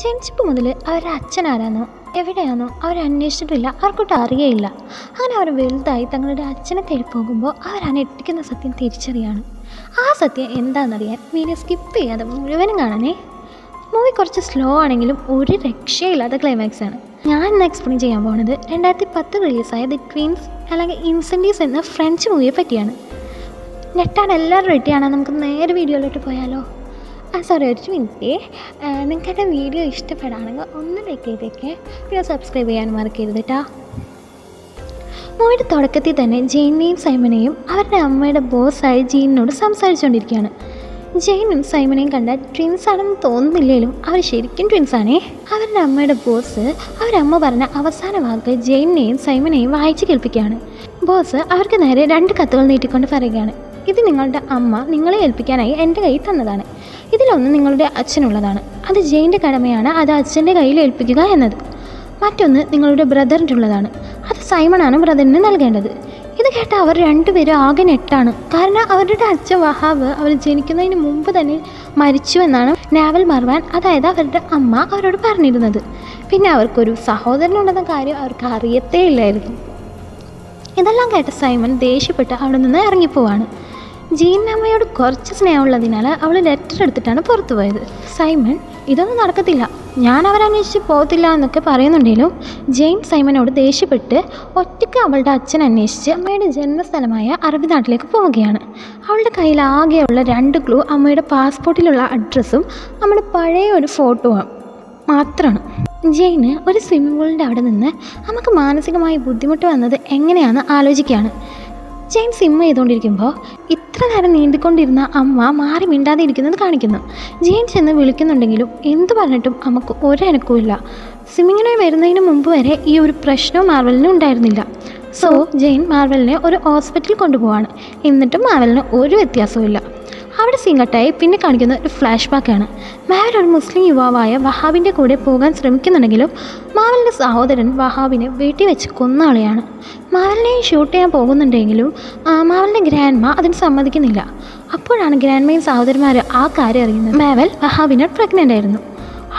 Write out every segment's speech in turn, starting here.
ജനിച്ചപ്പോൾ മുതൽ അവരുടെ അച്ഛൻ ആരാന്നോ എവിടെയാണോ അവരന്വേഷിച്ചിട്ടില്ല ആർക്കൊട്ടും അറിയയില്ല. അങ്ങനെ അവർ വലുതായി തങ്ങളുടെ അച്ഛനെ തേടി പോകുമ്പോൾ അവർ ഞെട്ടിക്കുന്ന സത്യം തിരിച്ചറിയാണ്. ആ സത്യം എന്താണെന്നറിയാൻ വീഡിയോ സ്കിപ്പ് ചെയ്യാതെ മുഴുവനും കാണാനേ മൂവി കുറച്ച് സ്ലോ ആണെങ്കിലും ഒരു രക്ഷയില്ലാത്ത ക്ലൈമാക്സ് ആണ്. ഞാൻ ഇന്ന് എക്സ്പ്ലെയിൻ ചെയ്യാൻ പോകുന്നത് രണ്ടായിരത്തി പത്ത് റിലീസായ ദി ട്വിൻസ് അല്ലെങ്കിൽ ഇൻസെന്റീവ്സ് എന്ന ഫ്രഞ്ച് മൂവിയെ പറ്റിയാണ്. നെട്ടാൻ എല്ലാവരും റെഡിയാണ് നമുക്ക് നേരെ വീഡിയോയിലോട്ട് പോയാലോ? സോറി ഒരു മിനിറ്റ് എന്റെ വീഡിയോ ഇഷ്ടപ്പെടുകയാണെങ്കിൽ ഒന്ന് ലൈക്ക് ചെയ്തേക്ക്. പിന്നെ സബ്സ്ക്രൈബ് ചെയ്യാൻ മറക്കരുത് കേട്ടോ മൂവിയുടെ തുടക്കത്തിൽ തന്നെ ജെയിനെയും സൈമനെയും അവരുടെ അമ്മയുടെ ബോസായ ജീനിനോട് സംസാരിച്ചുകൊണ്ടിരിക്കുകയാണ്. ജെയിനും സൈമനെയും കണ്ട ട്വിൻസ് ആണെന്ന് തോന്നുന്നില്ലെങ്കിലും അവർ ശരിക്കും ട്വിൻസ് ആണേ. അവരുടെ അമ്മയുടെ ബോസ് അവരമ്മ പറഞ്ഞ അവസാന വാക്ക് ജെയിനെയും സൈമനെയും വായിച്ചു കേൾപ്പിക്കുകയാണ്. ബോസ് അവർക്ക് നേരെ രണ്ട് കത്തുകൾ നീട്ടിക്കൊണ്ട് പറയുകയാണ്. ഇത് നിങ്ങളുടെ അമ്മ നിങ്ങളെ ഏൽപ്പിക്കാനായി എന്റെ കയ്യിൽ തന്നതാണ്. ഇതിലൊന്ന് നിങ്ങളുടെ അച്ഛനുള്ളതാണ്. അത് ജെയിന്റെ കടമയാണ് അത് അച്ഛന്റെ കയ്യിൽ ഏൽപ്പിക്കുക എന്നത്. മറ്റൊന്ന് നിങ്ങളുടെ ബ്രദറിന്റെ ഉള്ളതാണ് അത് സൈമണാണ് ബ്രദറിന് നൽകേണ്ടത്. ഇത് കേട്ട അവർ രണ്ടുപേരും ആകെ നെട്ടാണ് കാരണം അവരുടെ അച്ഛൻ വഹാബ് അവർ ജനിക്കുന്നതിന് മുമ്പ് തന്നെ മരിച്ചു എന്നാണ് നാവൽ മർവാൻ അതായത് അവരുടെ അമ്മ അവരോട് പറഞ്ഞിരുന്നത്. പിന്നെ അവർക്കൊരു സഹോദരനുണ്ടെന്ന കാര്യം അവർക്ക് അറിയത്തേ ഇല്ലായിരുന്നു ഇതെല്ലാം കേട്ട സൈമൺ ദേഷ്യപ്പെട്ട് അവിടെ നിന്ന് ഇറങ്ങിപ്പോവാണ്. ജീൻ അമ്മയോട് കുറച്ച് സ്നേഹമുള്ളതിനാൽ അവൾ ലെറ്റർ എടുത്തിട്ടാണ് പുറത്തു പോയത്. സൈമൺ ഇതൊന്നും നടക്കത്തില്ല. ഞാൻ അവരന്വേഷിച്ച് പോകത്തില്ല എന്നൊക്കെ പറയുന്നുണ്ടെങ്കിലും ജെയിൻ സൈമനോട് ദേഷ്യപ്പെട്ട് ഒറ്റയ്ക്ക് അവളുടെ അച്ഛൻ അന്വേഷിച്ച് അമ്മയുടെ ജന്മസ്ഥലമായ അറബി നാട്ടിലേക്ക് പോവുകയാണ്. അവളുടെ കയ്യിൽ ആകെയുള്ള രണ്ട് ക്ലൂ അമ്മയുടെ പാസ്പോർട്ടിലുള്ള അഡ്രസ്സും നമ്മുടെ പഴയ ഒരു ഫോട്ടോ മാത്രമാണ് ജെയിന് ഒരു സ്വിമ്മിംഗ് പൂളിന്റെ അവിടെ നിന്ന് നമുക്ക് മാനസികമായി ബുദ്ധിമുട്ട് വന്നത് എങ്ങനെയാണെന്ന് ആലോചിക്കുകയാണ്. ജെയിൻ സിം ചെയ്തുകൊണ്ടിരിക്കുമ്പോൾ ഇത്ര നേരം നീന്തിക്കൊണ്ടിരുന്ന അമ്മ മാറി മിണ്ടാതെ ഇരിക്കുന്നത് കാണിക്കുന്നു. ജെയിൻ ചെന്ന് വിളിക്കുന്നുണ്ടെങ്കിലും എന്തു പറഞ്ഞിട്ടും അമ്മയ്ക്ക് ഒരനക്കുമില്ല. സിമ്മിങ്ങിനായി വരുന്നതിന് മുമ്പ് വരെ ഈ ഒരു പ്രശ്നവും മാർവലിന് ഉണ്ടായിരുന്നില്ല. സോ ജെയിൻ മാർവലിനെ ഒരു ഹോസ്പിറ്റലിൽ കൊണ്ടുപോവാണ്. എന്നിട്ടും മാർവലിന് ഒരു വ്യത്യാസവും അവിടെ സിംഗട്ടായി പിന്നെ കാണിക്കുന്ന ഒരു ഫ്ലാഷ് ബാക്കാണ് മാവൽ ഒരു മുസ്ലിം യുവാവായ വഹാബിന്റെ കൂടെ പോകാൻ ശ്രമിക്കുന്നുണ്ടെങ്കിലും മാവലിന്റെ സഹോദരൻ വഹാബിനെ വീട്ടിൽ വെച്ച് കൊന്നാളെയാണ് മാവലിനെ ഷൂട്ട് ചെയ്യാൻ പോകുന്നുണ്ടെങ്കിലും മാവലിന്റെ ഗ്രാൻഡ്മ അതിന് സമ്മതിക്കുന്നില്ല. അപ്പോഴാണ് ഗ്രാൻഡ്മയും സഹോദരന്മാർ ആ കാര്യം അറിയുന്നത്. മാവൽ വഹാബിനെ പ്രഗ്നന്റ് ആയിരുന്നു.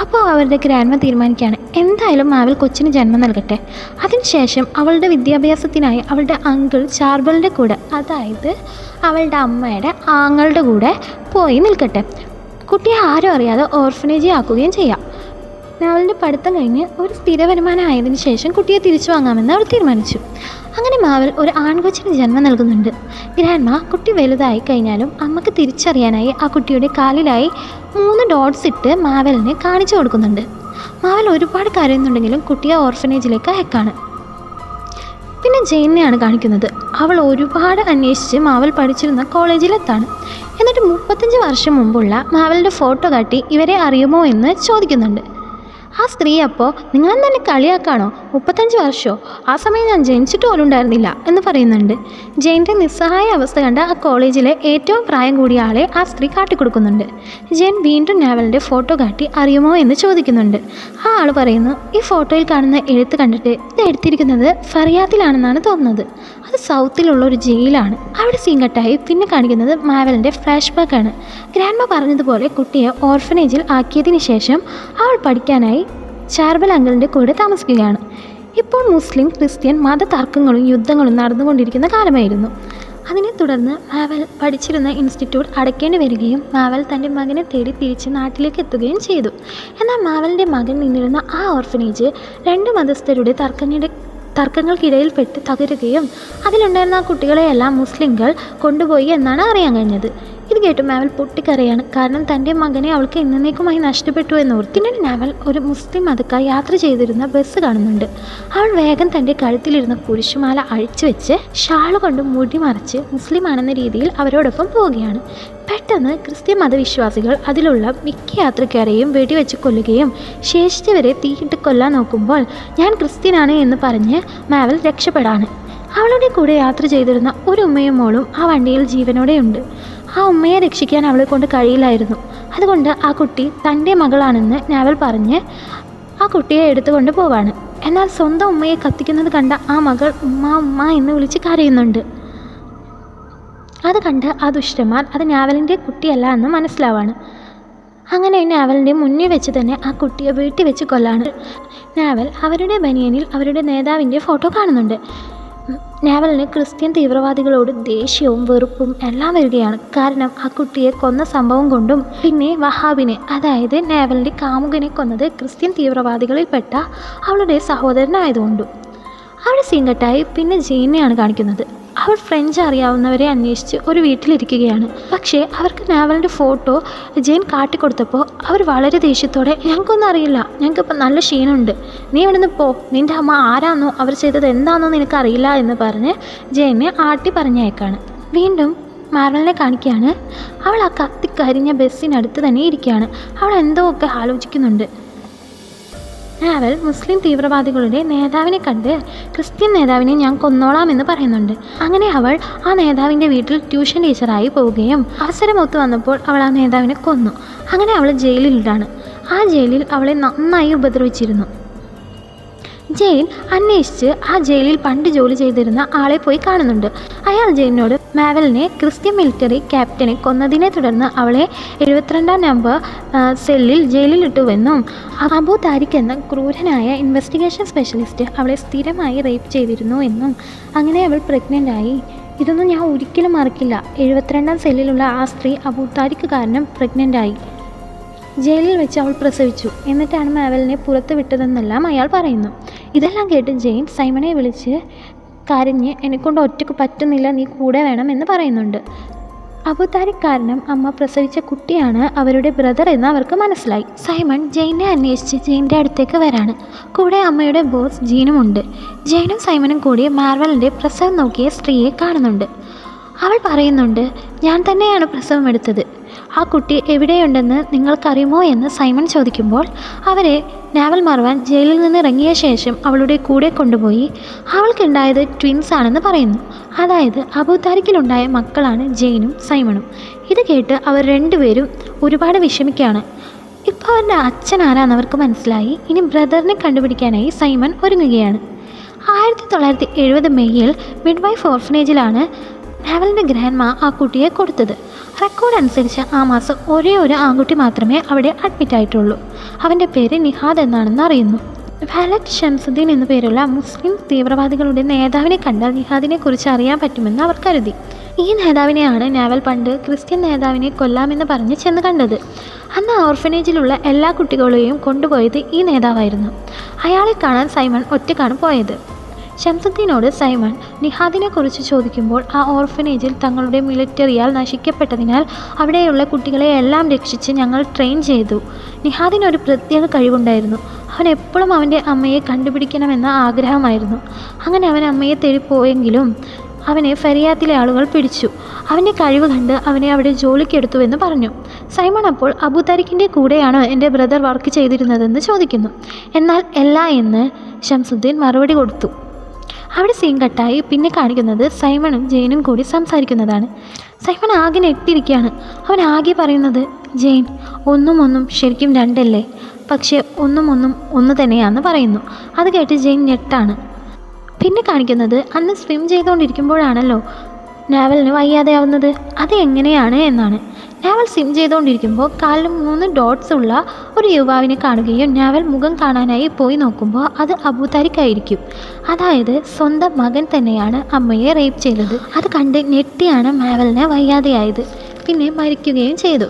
അപ്പോൾ അവരുടെ ഗ്രാൻഡ്മ തീരുമാനിക്കുകയാണ്. എന്തായാലും മാവൽ കൊച്ചിന് ജന്മം നൽകട്ടെ. അതിനുശേഷം അവളുടെ വിദ്യാഭ്യാസത്തിനായി അവളുടെ അങ്കിൾ ചാർബലിന്റെ കൂടെ അതായത് അവളുടെ അമ്മയുടെ ആങ്ങളുടെ കൂടെ പോയി നിൽക്കട്ടെ. കുട്ടിയെ ആരും അറിയാതെ ഓർഫനേജ് ആക്കുകയും ചെയ്യാം. മാവലിന്റെ പഠിത്തം കഴിഞ്ഞ് ഒരു സ്ഥിര വരുമാനം ആയതിനു ശേഷം കുട്ടിയെ തിരിച്ചു വാങ്ങാമെന്ന് അവൾ തീരുമാനിച്ചു. അങ്ങനെ മാവൽ ഒരു ആൺകൊച്ചിന് ജന്മം നൽകുന്നുണ്ട്. ഗ്രാൻഡ്മ കുട്ടി വലുതായി കഴിഞ്ഞാലും അമ്മയ്ക്ക് തിരിച്ചറിയാനായി ആ കുട്ടിയുടെ കാലിലായി മൂന്ന് ഡോട്ട്സ് ഇട്ട് മാവലിനെ കാണിച്ചു കൊടുക്കുന്നുണ്ട്. മാവൽ ഒരുപാട് കരയുന്നുണ്ടെങ്കിലും കുട്ടിയെ ഓർഫനേജിലേക്ക് അയക്കാണ്. പിന്നെ ജെയിനെയാണ് കാണിക്കുന്നത്. അവൾ ഒരുപാട് അന്വേഷിച്ച് മാവൽ പഠിച്ചിരുന്ന കോളേജിലെത്താണ്. എന്നിട്ട് മുപ്പത്തഞ്ച് വർഷം മുമ്പുള്ള മാവലിന്റെ ഫോട്ടോ കാട്ടി ഇവരെ അറിയുമോ എന്ന് ചോദിക്കുന്നുണ്ട്. ആ സ്ത്രീ അപ്പോൾ നിങ്ങളെന്ന് തന്നെ കളിയാക്കാണോ? മുപ്പത്തഞ്ച് വർഷമോ ആ സമയം ഞാൻ ജനിച്ചിട്ട് പോലും ഉണ്ടായിരുന്നില്ല എന്ന് പറയുന്നുണ്ട്. ജെയിന്റെ നിസ്സഹായ അവസ്ഥ കണ്ട ആ കോളേജിലെ ഏറ്റവും പ്രായം കൂടിയ ആളെ ആ സ്ത്രീ കാട്ടിക്കൊടുക്കുന്നുണ്ട്. ജെയിൻ വീണ്ടും നാവലിന്റെ ഫോട്ടോ കാട്ടി അറിയുമോ? എന്ന് ചോദിക്കുന്നുണ്ട്. ആ ആൾ പറയുന്നു ഈ ഫോട്ടോയിൽ കാണുന്ന എഴുത്ത് കണ്ടിട്ട് ഇത് എടുത്തിരിക്കുന്നത് ഫറിയാത്തിലാണെന്നാണ് തോന്നുന്നത്. അത് സൗത്തിലുള്ള ഒരു ജയിലാണ്. അവിടെ സീൻ കട്ടായി പിന്നെ കാണിക്കുന്നത് മാവലിന്റെ ഫ്ലാഷ് ബാക്കാണ് ഗ്രാൻഡ്മ പറഞ്ഞതുപോലെ കുട്ടിയെ ഓർഫനേജിൽ ആക്കിയതിന് ശേഷം അവൾ പഠിക്കാനായി ചാർബൽ അങ്കിളിന്റെ കൂടെ താമസിക്കുകയാണ്. ഇപ്പോൾ മുസ്ലിം ക്രിസ്ത്യൻ മത തർക്കങ്ങളും യുദ്ധങ്ങളും നടന്നുകൊണ്ടിരിക്കുന്ന കാലമായിരുന്നു. അതിനെ തുടർന്ന് മാവൽ പഠിച്ചിരുന്ന ഇൻസ്റ്റിറ്റ്യൂട്ട് അടയ്ക്കേണ്ടി വരികയും മാവൽ തന്റെ മകനെ തേടി തിരിച്ച് നാട്ടിലേക്ക് എത്തുകയും ചെയ്തു. എന്നാൽ മാവലിന്റെ മകൻ നിന്നിരുന്ന ആ ഓർഫനേജ് രണ്ട് മതസ്ഥരുടെ തർക്കങ്ങളുടെ തർക്കങ്ങൾക്കിടയിൽപ്പെട്ട് തകരുകയും അതിലുണ്ടായിരുന്ന ആ കുട്ടികളെയെല്ലാം മുസ്ലിങ്ങൾ കൊണ്ടുപോയി എന്നാണ് അറിയാൻ കഴിഞ്ഞത്. ഇത് കേട്ട് മാവൽ പൊട്ടിക്കരയാണ്. കാരണം തന്റെ മകനെ അവൾക്ക് എന്നേക്കുമായി നഷ്ടപ്പെട്ടു എന്നോർത്ത് പിന്നീട് നാവൽ ഒരു മുസ്ലിം മതക്കാർ യാത്ര ചെയ്തിരുന്ന ബസ് കാണുന്നുണ്ട്. അവൾ വേഗം തന്റെ കഴുത്തിലിരുന്ന കുരിശുമാല അഴിച്ചു വെച്ച് ഷാൾ കൊണ്ട് മുടി മറച്ച് മുസ്ലിം ആണെന്ന രീതിയിൽ അവരോടൊപ്പം പോവുകയാണ്. പെട്ടെന്ന് ക്രിസ്ത്യൻ മതവിശ്വാസികൾ അതിലുള്ള മിക്ക യാത്രക്കാരെയും വെടിവെച്ച് കൊല്ലുകയും ശേഷിച്ചവരെ തീയിട്ട് കൊല്ലാൻ നോക്കുമ്പോൾ ഞാൻ ക്രിസ്ത്യനാണ് എന്ന് പറഞ്ഞ് മാവൽ രക്ഷപ്പെടാണ്. അവളുടെ കൂടെ യാത്ര ചെയ്തിരുന്ന ഒരു ഉമ്മയും മോളും ആ വണ്ടിയിൽ ജീവനോടെയുണ്ട്. ആ ഉമ്മയെ രക്ഷിക്കാൻ അവളെ കൊണ്ട് കഴിയില്ലായിരുന്നു. അതുകൊണ്ട് ആ കുട്ടി തന്റെ മകളാണെന്ന് നാവൽ പറഞ്ഞ് ആ കുട്ടിയെ എടുത്തുകൊണ്ട് പോവാണ്. എന്നാൽ സ്വന്തം ഉമ്മയെ കത്തിക്കുന്നത് കണ്ട ആ മകൾ ഉമ്മ ഉമ്മ എന്ന് വിളിച്ച് കരയുന്നുണ്ട്. അത് കണ്ട് ആ ദുഷ്ടന്മാർ അത് നാവലിന്റെ കുട്ടിയല്ല എന്ന് മനസ്സിലാവാണ്. അങ്ങനെ നാവലിന്റെ മുന്നിൽ വെച്ച് തന്നെ ആ കുട്ടിയെ വീട്ടിൽ വെച്ച് കൊല്ലാണ്. നാവൽ അവരുടെ ബനിയനിൽ അവരുടെ നേതാവിന്റെ ഫോട്ടോ കാണുന്നുണ്ട്. നാവലിന് ക്രിസ്ത്യൻ തീവ്രവാദികളോട് ദേഷ്യവും വെറുപ്പും എല്ലാം വരികയാണ്. കാരണം ആ കുട്ടിയെ കൊന്ന സംഭവം കൊണ്ടും പിന്നെ വഹാബിനെ അതായത് നാവലിന്റെ കാമുകനെ കൊന്നത് ക്രിസ്ത്യൻ തീവ്രവാദികളിൽപ്പെട്ട അവളുടെ സഹോദരനായതുകൊണ്ടും. അവിടെ സീങ്കട്ടായി പിന്നെ ജീനെയാണ് കാണിക്കുന്നത്. അവൾ ഫ്രഞ്ച് അറിയാവുന്നവരെ അന്വേഷിച്ച് ഒരു വീട്ടിലിരിക്കുകയാണ്. പക്ഷേ അവർക്ക് നാവലിന്റെ ഫോട്ടോ ജെയിൻ കാട്ടിക്കൊടുത്തപ്പോൾ അവർ വളരെ ദേഷ്യത്തോടെ ഞങ്ങൾക്കൊന്നും അറിയില്ല. ഞങ്ങൾക്കിപ്പോൾ നല്ല ക്ഷീണമുണ്ട്. നീ ഇവിടുന്ന് പോ. നിന്റെ അമ്മ ആരാന്നോ? അവർ ചെയ്തത് എന്താണെന്നോ നിനക്കറിയില്ല എന്ന് പറഞ്ഞ് ജെയിനെ ആട്ടി പറഞ്ഞയക്കാണ്. വീണ്ടും മാർവലിനെ കാണിക്കുകയാണ്. അവൾ ആ കത്തിക്കരിഞ്ഞ ബസ്സിനടുത്ത് തന്നെ ഇരിക്കുകയാണ്. അവൾ എന്തോ ഒക്കെ ആലോചിക്കുന്നുണ്ട്. നാവൽ മുസ്ലിം തീവ്രവാദികളുടെ നേതാവിനെ കണ്ട് ക്രിസ്ത്യൻ നേതാവിനെ ഞാൻ കൊന്നോളാം എന്ന് പറയുന്നുണ്ട്. അങ്ങനെ അവൾ ആ നേതാവിന്റെ വീട്ടിൽ ട്യൂഷൻ ടീച്ചറായി പോവുകയും അവസരം ഒത്തു വന്നപ്പോൾ അവൾ ആ നേതാവിനെ കൊന്നു. അങ്ങനെ അവൾ ജയിലിലാണ് ആ ജയിലിൽ അവളെ നന്നായി ഉപദ്രവിച്ചിരുന്നു. ജെയിൻ അന്വേഷിച്ച് ആ ജയിലിൽ പണ്ട് ജോലി ചെയ്തിരുന്ന ആളെ പോയി കാണുന്നുണ്ട്. അയാൾ ജെയിനോട് മാവലിനെ ക്രിസ്ത്യൻ മിലിറ്ററി ക്യാപ്റ്റനെ കൊന്നതിനെ തുടർന്ന് അവളെ എഴുപത്തിരണ്ടാം നമ്പർ സെല്ലിൽ ജയിലിലിട്ടുവെന്നും അബു താരിഖ് എന്ന ക്രൂരനായ ഇൻവെസ്റ്റിഗേഷൻ സ്പെഷ്യലിസ്റ്റ് അവളെ സ്ഥിരമായി റേപ്പ് ചെയ്തിരുന്നു എന്നും അങ്ങനെ അവൾ പ്രഗ്നന്റ് ആയി. ഇതൊന്നും ഞാൻ ഒരിക്കലും മറക്കില്ല. എഴുപത്തിരണ്ടാം സെല്ലിലുള്ള ആ സ്ത്രീ അബു താരിഖ് കാരണം പ്രഗ്നന്റ് ആയി. ജയിലിൽ വെച്ച് അവൾ പ്രസവിച്ചു. എന്നിട്ടാണ് മാവലിനെ പുറത്ത് വിട്ടതെന്നെല്ലാം അയാൾ പറയുന്നു. ഇതെല്ലാം കേട്ട് ജെയിൻ സൈമണെ വിളിച്ച് കരഞ്ഞ് എന്നെക്കൊണ്ട് ഒറ്റയ്ക്ക് പറ്റുന്നില്ല നീ കൂടെ വേണം എന്ന് പറയുന്നുണ്ട്. അബുദാരി കാരണം അമ്മ പ്രസവിച്ച കുട്ടിയാണ് അവരുടെ ബ്രദർ എന്ന് അവർക്ക് മനസ്സിലായി. സൈമൺ ജെയിനെ അന്വേഷിച്ച് ജെയിന്റെ അടുത്തേക്ക് വരാണ്. കൂടെ അമ്മയുടെ ബോസ് ജീനുമുണ്ട്. ജെയിനും സൈമനും കൂടി മാർവലിന്റെ പ്രസവം നോക്കിയ സ്ത്രീയെ കാണുന്നുണ്ട്. അവൾ പറയുന്നുണ്ട് ഞാൻ തന്നെയാണ് പ്രസവം എടുത്തത്. ആ കുട്ടി എവിടെയുണ്ടെന്ന് നിങ്ങൾക്കറിയുമോ എന്ന് സൈമൺ ചോദിക്കുമ്പോൾ അവരെ നാവൽ മറവാൻ ജയിലിൽ നിന്ന് ഇറങ്ങിയ ശേഷം അവളുടെ കൂടെ കൊണ്ടുപോയി അവൾക്കുണ്ടായത് ട്വിൻസ് ആണെന്ന് പറയുന്നു. അതായത് അബുദാരിക്കിലുണ്ടായ മക്കളാണ് ജെയിനും സൈമണും. ഇത് കേട്ട് അവർ രണ്ടുപേരും ഒരുപാട് വിഷമിക്കുകയാണ്. ഇപ്പോൾ അവരുടെ അച്ഛൻ ആരാന്ന് അവർക്ക് മനസ്സിലായി. ഇനി ബ്രദറിനെ കണ്ടുപിടിക്കാനായി സൈമൺ ഒരുങ്ങുകയാണ്. ആയിരത്തി തൊള്ളായിരത്തി എഴുപത് മെയ്യിൽ മിഡ് വൈഫ് ഓർഫനേജിലാണ് നാവലിന്റെ ഗ്രാൻഡ്മ ആ കുട്ടിയെ കൊടുത്തത്. റെക്കോർഡ് അനുസരിച്ച് ആ മാസം ഒരേ ഒരു ആൺകുട്ടി മാത്രമേ അവിടെ അഡ്മിറ്റ് ആയിട്ടുള്ളൂ. അവന്റെ പേര് നിഹാദ് എന്നാണെന്ന് അറിയുന്നു. വാലറ്റ് ഷംസുദ്ദീൻ എന്നു പേരുള്ള മുസ്ലിം തീവ്രവാദികളുടെ നേതാവിനെ കണ്ടാൽ നിഹാദിനെ കുറിച്ച് അറിയാൻ പറ്റുമെന്ന് അവർ കരുതി. ഈ നേതാവിനെയാണ് നാവൽ പണ്ട് ക്രിസ്ത്യൻ നേതാവിനെ കൊല്ലാമെന്ന് പറഞ്ഞ് ചെന്ന് കണ്ടത്. അന്ന് ഓർഫനേജിലുള്ള എല്ലാ കുട്ടികളെയും കൊണ്ടുപോയത് ഈ നേതാവായിരുന്നു. അയാളെ കാണാൻ സൈമൺ ഒറ്റക്കാണ് പോയത്. ഷംസുദ്ദീനോട് സൈമൺ നിഹാദിനെ കുറിച്ച് ചോദിക്കുമ്പോൾ ആ ഓർഫനേജിൽ തങ്ങളുടെ മിലിറ്ററിയാൽ നശിക്കപ്പെട്ടതിനാൽ അവിടെയുള്ള കുട്ടികളെ എല്ലാം രക്ഷിച്ച് ഞങ്ങൾ ട്രെയിൻ ചെയ്തു. നിഹാദിന് ഒരു പ്രത്യേക കഴിവുണ്ടായിരുന്നു. അവൻ എപ്പോഴും അവന്റെ അമ്മയെ കണ്ടുപിടിക്കണമെന്ന ആഗ്രഹമായിരുന്നു. അങ്ങനെ അവൻ അമ്മയെ തേടിപ്പോയെങ്കിലും അവനെ ഫരിയാത്തിലെ ആളുകൾ പിടിച്ചു. അവന്റെ കഴിവ് കണ്ട് അവനെ അവിടെ ജോലിക്കെടുത്തുവെന്ന് പറഞ്ഞു. സൈമൺ അപ്പോൾ അബുതാരിക്കിന്റെ കൂടെയാണ് എന്റെ ബ്രദർ വർക്ക് ചെയ്തിരുന്നതെന്ന് ചോദിക്കുന്നു. എന്നാൽ എല്ലാ എന്ന് ഷംസുദ്ദീൻ മറുപടി കൊടുത്തു. അവിടെ സീൻ കട്ടായി പിന്നെ കാണിക്കുന്നത് സൈമണും ജെയിനും കൂടി സംസാരിക്കുന്നതാണ്. സൈമൺ ആകെ നെട്ടിരിക്കുകയാണ് അവൻ ആകെ പറയുന്നത് ജെയിൻ ഒന്നും ഒന്നും ശരിക്കും രണ്ടല്ലേ? പക്ഷേ ഒന്നും ഒന്നും ഒന്ന് തന്നെയാണെന്ന് പറയുന്നു. അത് കേട്ട് ജെയിൻ ഞെട്ടാണ്. പിന്നെ കാണിക്കുന്നത് അന്ന് സ്വിം ചെയ്തുകൊണ്ടിരിക്കുമ്പോഴാണല്ലോ നാവലിന് വയ്യാതെയാവുന്നത്? അത് എങ്ങനെയാണ് എന്നാണ്. നാവൽ സിം ചെയ്തുകൊണ്ടിരിക്കുമ്പോൾ കാലിൽ മൂന്ന് ഡോട്ട്സ് ഉള്ള ഒരു യുവാവിനെ കാണുകയും നാവൽ മുഖം കാണാനായി പോയി നോക്കുമ്പോൾ അത് അബൂതാരിക്കായിരിക്കും. അതായത് സ്വന്തം മകൻ തന്നെയാണ് അമ്മയെ റേപ്പ് ചെയ്തത്. അത് കണ്ട് ഞെട്ടിയാണ് നാവലിന് വയ്യാതെയായത്. പിന്നെ മരിക്കുകയും ചെയ്തു.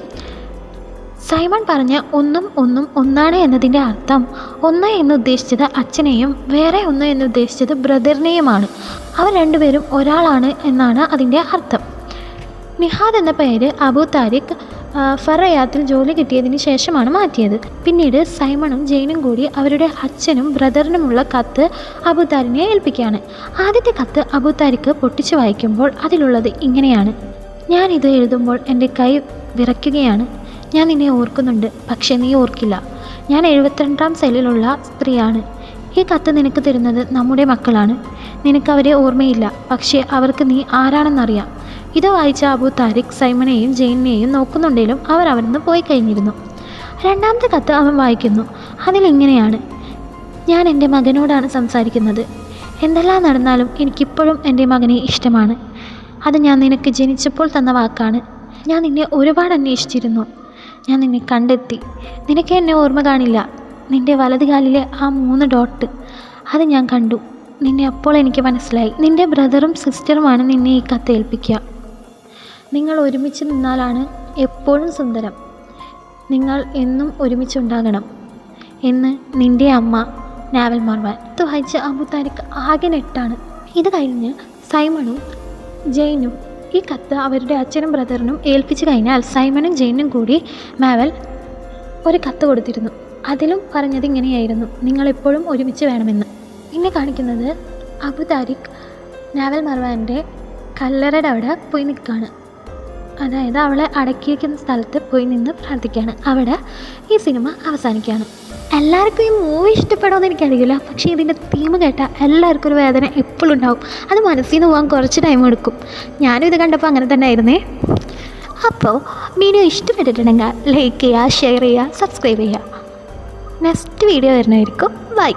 സൈമൺ പറഞ്ഞ ഒന്നും ഒന്നും ഒന്നാണ് എന്നതിന്റെ അർത്ഥം. ഒന്ന് എന്ന് ഉദ്ദേശിച്ചത് അച്ഛനെയും വേറെ ഒന്ന് എന്ന് ഉദ്ദേശിച്ചത് ബ്രദറിനെയുമാണ്. അവർ രണ്ടുപേരും ഒരാളാണ് എന്നാണ് അതിന്റെ അർത്ഥം. നിഹാദ് എന്ന പേര് അബു താരിഖ് ഫറയാത്തിൽ ജോലി കിട്ടിയതിന് ശേഷമാണ് മാറ്റിയത്. പിന്നീട് സൈമണും ജെയിനും കൂടി അവരുടെ അച്ഛനും ബ്രദറിനുമുള്ള കത്ത് അബുതാരിനെ ഏൽപ്പിക്കുകയാണ്. ആദ്യത്തെ കത്ത് അബുതാരിക്ക് പൊട്ടിച്ചു വായിക്കുമ്പോൾ അതിലുള്ളത് ഇങ്ങനെയാണ്. ഞാനിത് എഴുതുമ്പോൾ എന്റെ കൈ വിറയ്ക്കുകയാണ്. ഞാൻ നിന്നെ ഓർക്കുന്നുണ്ട് പക്ഷേ നീ ഓർക്കില്ല. ഞാൻ എഴുപത്തിരണ്ടാം സെല്ലിലുള്ള സ്ത്രീയാണ്. ഈ കത്ത് നിനക്ക് തരുന്നത് നമ്മുടെ മക്കളാണ്. നിനക്ക് അവരെ ഓർമ്മയില്ല പക്ഷേ അവർക്ക് നീ ആരാണെന്നറിയാം. ഇത് വായിച്ച അബു താരിഖ് സൈമനെയും ജെയിനെയും നോക്കുന്നുണ്ടെങ്കിലും അവർ അവിടുന്ന് പോയി കഴിഞ്ഞിരുന്നു. രണ്ടാമത്തെ കത്ത് അവൻ വായിക്കുന്നു. അതിലിങ്ങനെയാണ് ഞാൻ എന്റെ മകനോടാണ് സംസാരിക്കുന്നത്. എന്തെല്ലാം നടന്നാലും എനിക്കിപ്പോഴും എന്റെ മകനെ ഇഷ്ടമാണ്. അത് ഞാൻ നിനക്ക് ജനിച്ചപ്പോൾ തന്ന വാക്കാണ്. ഞാൻ നിന്നെ ഒരുപാട് അന്വേഷിച്ചിരുന്നു. ഞാൻ നിന്നെ കണ്ടെത്തി. നിനക്ക് എന്നെ ഓർമ്മ കാണില്ല. നിന്റെ വലത് കാലിലെ ആ മൂന്ന് ഡോട്ട്. അത് ഞാൻ കണ്ടു. നിന്നെ അപ്പോൾ എനിക്ക് മനസ്സിലായി. നിന്റെ ബ്രദറും സിസ്റ്ററുമാണ് നിന്നെ ഈ കത്ത് ഏൽപ്പിക്കുക. നിങ്ങൾ ഒരുമിച്ച് നിന്നാലാണ് എപ്പോഴും സുന്ദരം. നിങ്ങൾ എന്നും ഒരുമിച്ചുണ്ടാകണം എന്ന് നിന്റെ അമ്മ നാവൽ മാർവാൻ. ഇത് വായിച്ച അബു താരിഖ് ആകെ നെട്ടാണ് ഇത് കഴിഞ്ഞ് സൈമണും ജെയിനും ഈ കത്ത് അവരുടെ അച്ഛനും ബ്രദറിനും ഏൽപ്പിച്ചു കഴിഞ്ഞാൽ സൈമണും ജെയിനും കൂടി മാവൽ ഒരു കത്ത് കൊടുത്തിരുന്നു. അതിലും പറഞ്ഞത് ഇങ്ങനെയായിരുന്നു. നിങ്ങളെപ്പോഴും ഒരുമിച്ച് വേണമെന്ന്. പിന്നെ കാണിക്കുന്നത് അബു താരിഖ് നാവൽ മർവാന്റെ കല്ലറയുടെ അവിടെ പോയി നിൽക്കുകയാണ്. അതായത് അവളെ അടക്കിയിരിക്കുന്ന സ്ഥലത്ത് പോയി നിന്ന് പ്രാർത്ഥിക്കുകയാണ്. അവിടെ ഈ സിനിമ അവസാനിക്കുകയാണ്. എല്ലാവർക്കും ഈ മൂവി ഇഷ്ടപ്പെടുമെന്ന് എനിക്കറിയില്ല. പക്ഷേ ഇതിന്റെ തീം കേട്ടാൽ എല്ലാവർക്കും ഒരു വേദന എപ്പോഴും ഉണ്ടാവും. അത് മനസ്സിൽ നിന്ന് പോകാൻ കുറച്ച് ടൈം എടുക്കും. ഞാനും ഇത് കണ്ടപ്പോൾ അങ്ങനെ തന്നെ ആയിരുന്നേ. അപ്പോൾ വീഡിയോ ഇഷ്ടപ്പെട്ടിട്ടുണ്ടെങ്കിൽ ലൈക്ക് ചെയ്യുക ഷെയർ ചെയ്യുക സബ്സ്ക്രൈബ് ചെയ്യുക. നെക്സ്റ്റ് വീഡിയോ വരുന്നതായിരിക്കും. ബൈ